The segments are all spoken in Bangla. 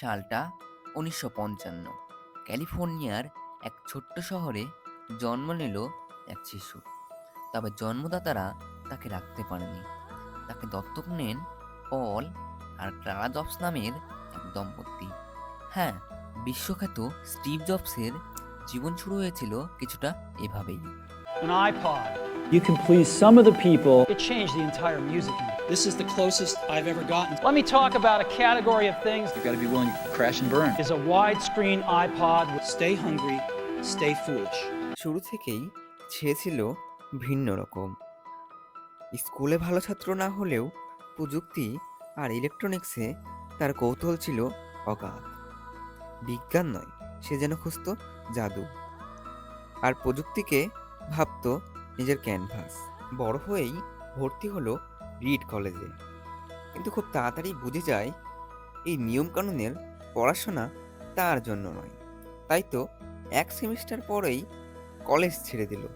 সালটা উনিশশো পঞ্চান্ন। ক্যালিফোর্নিয়ার এক ছোট্ট শহরে জন্ম নিল এক শিশু। তবে জন্মদাতারা তাকে রাখতে পারেনি। তাকে দত্তক নেন পল আর ক্লারা জবস নামের এক দম্পতি। হ্যাঁ বিশ্বখ্যাত স্টিভ জবসের জীবন শুরু হয়েছিল কিছুটা এভাবেই. You can please some of the people. It changed the entire music industry. This is the closest I've ever gotten. Let me talk about a category of things. You've got to be willing to crash and burn. Is a widescreen iPod Stay hungry, stay foolish. শুরু থেকেই ছিল ভিন্ন রকম স্কুলে ভালো ছাত্র না হলেও প্রযুক্তি আর ইলেকট্রনিক্সে তার কৌতূহল ছিল অগাধ বিজ্ঞান নয় সে যেন খুঁজত জাদু আর প্রযুক্তিকে ভাবতো নিজের ক্যানভাস বড় হয়েই ভর্তি হলো রিড কলেজে কিন্তু খুব তাড়াতাড়ি বুঝে যায়, এই নিয়মকানুনের পড়াশোনা তার জন্য নয়। তাই তো এক সেমিস্টার পরেই কলেজ ছেড়ে দিল।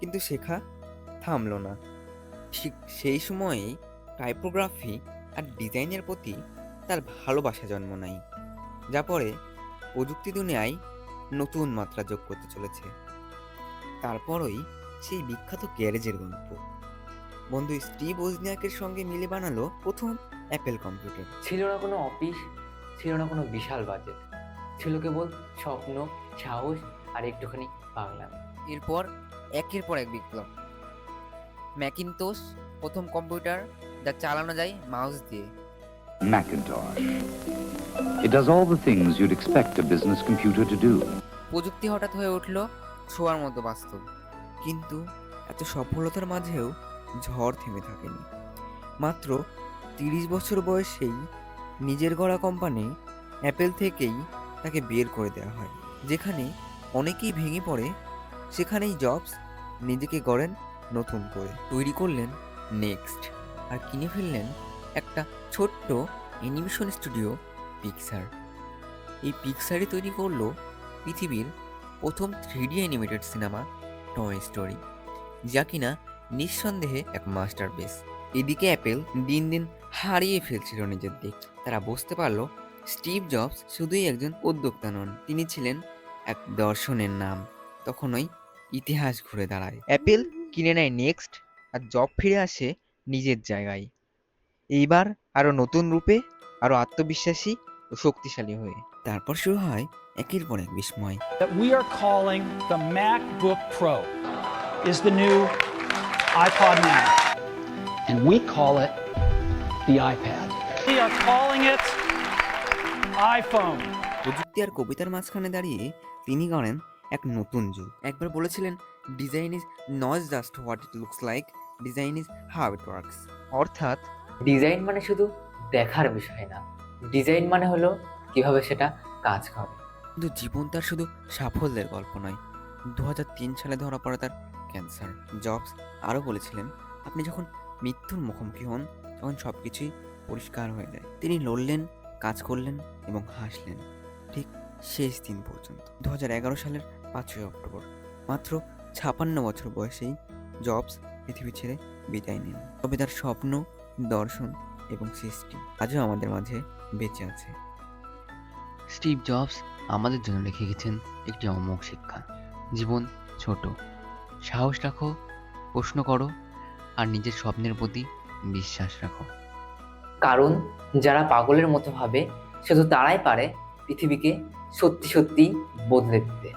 কিন্তু শেখা থামলো না। ঠিক সেই সময়েই টাইপোগ্রাফি আর ডিজাইনের প্রতি তার ভালোবাসা জন্ম নেয় যা পরে প্রযুক্তি দুনিয়ায় নতুন মাত্রা যোগ করতে চলেছে। তারপরই সেই বিখ্যাত গ্যারেজের গল্প। বন্ধু স্টিভ ওজনিয়াকের সঙ্গে মিলে বানালো প্রথম অ্যাপেল কম্পিউটার। ছিল না কোনো অফিস ছিল না কোনো বিশাল বাজেট। ছিল কেবল স্বপ্ন সাহস আর একটুখানি পাগলাম এরপর একের পর এক বিপ্লব ম্যাকিনতোস প্রথম কম্পিউটার যা চালানো যায় মাউস দিয়ে। Macintosh. It does all the things you'd expect a business computer to do. প্রযুক্তি হঠাৎ হয়ে উঠল ছোঁয়ার মতো বাস্তব। কিন্তু এত সফলতার মাঝেও ঝড় থেমে থাকেনি। মাত্র তিরিশ বছর বয়সেই নিজের গড়া কোম্পানি অ্যাপেল থেকেই তাকে বের করে দেওয়া হয়, যেখানে অনেকেই ভেঙে পড়ে, সেখানেই জবস নিজেকে গড়েন নতুন করে। তৈরি করলেন নেক্সট আর কিনে ফেললেন একটা ছোট্ট অ্যানিমেশন স্টুডিও, পিকসার। এই পিকসারই তৈরি করল পৃথিবীর প্রথম three D animated cinema Toy Story যা কিনা নিঃসন্দেহে এক মাস্টার বেস এদিকে অ্যাপেল দিন দিন হারিয়ে ফেলছিল নিজের দিক। তারা বুঝতে পারল, স্টিভ জবস শুধুই একজন উদ্যোক্তা নন, তিনি ছিলেন এক দর্শনের নাম। তখনই ইতিহাস ঘুরে দাঁড়ায়। অ্যাপেল কিনে নেয় নেক্সট আর জব ফিরে আসে নিজের জায়গায়। এইবার আরও নতুন রূপে, আরও আত্মবিশ্বাসী ও শক্তিশালী হয়ে। তারপর শুরু হয় একের পর এক বিস্ময় that we are calling the MacBook Pro is the new iPod Nano. And we call it the iPad. We are calling it iPhone. প্রযুক্তি আর কবিতার মাঝখানে দাঁড়িয়ে তিনি গড়েন এক নতুন যুগ একবার বলেছিলেন design is not just what it looks like design is how it works অর্থাৎ ডিজাইন মানে শুধু দেখার বিষয় না ডিজাইন মানে হলো কীভাবে সেটা কাজ করে কিন্তু জীবন তার শুধু সাফল্যের গল্প নয়। দু সালে ধরা পড়া তার ক্যান্সার। জবস আরও বলেছিলেন, আপনি যখন মৃত্যুর মুখোমুখি হন, তখন সব কিছুই পরিষ্কার হয়ে যায়। তিনি লড়লেন, কাজ করলেন এবং হাসলেন ঠিক শেষ দিন পর্যন্ত। দু হাজার এগারো সালের পাঁচই অক্টোবর, মাত্র ছাপান্ন বছর বয়সেই জবস পৃথিবী ছেড়ে বিদায় নেন তবে তার স্বপ্ন, দর্শন এবং সৃষ্টি আজও আমাদের মাঝে বেঁচে আছে। স্টিভ জবস আমাদের জন্য রেখে গেছেন একটি অমোঘ শিক্ষা। জীবন ছোট। সাহস রাখো, প্রশ্ন করো, আর নিজের স্বপ্নের প্রতি বিশ্বাস রাখো। কারণ যারা পাগলের মতো ভাবে, শুধু তারাই পারে পৃথিবীকে সত্যি সত্যি বদলে দিতে।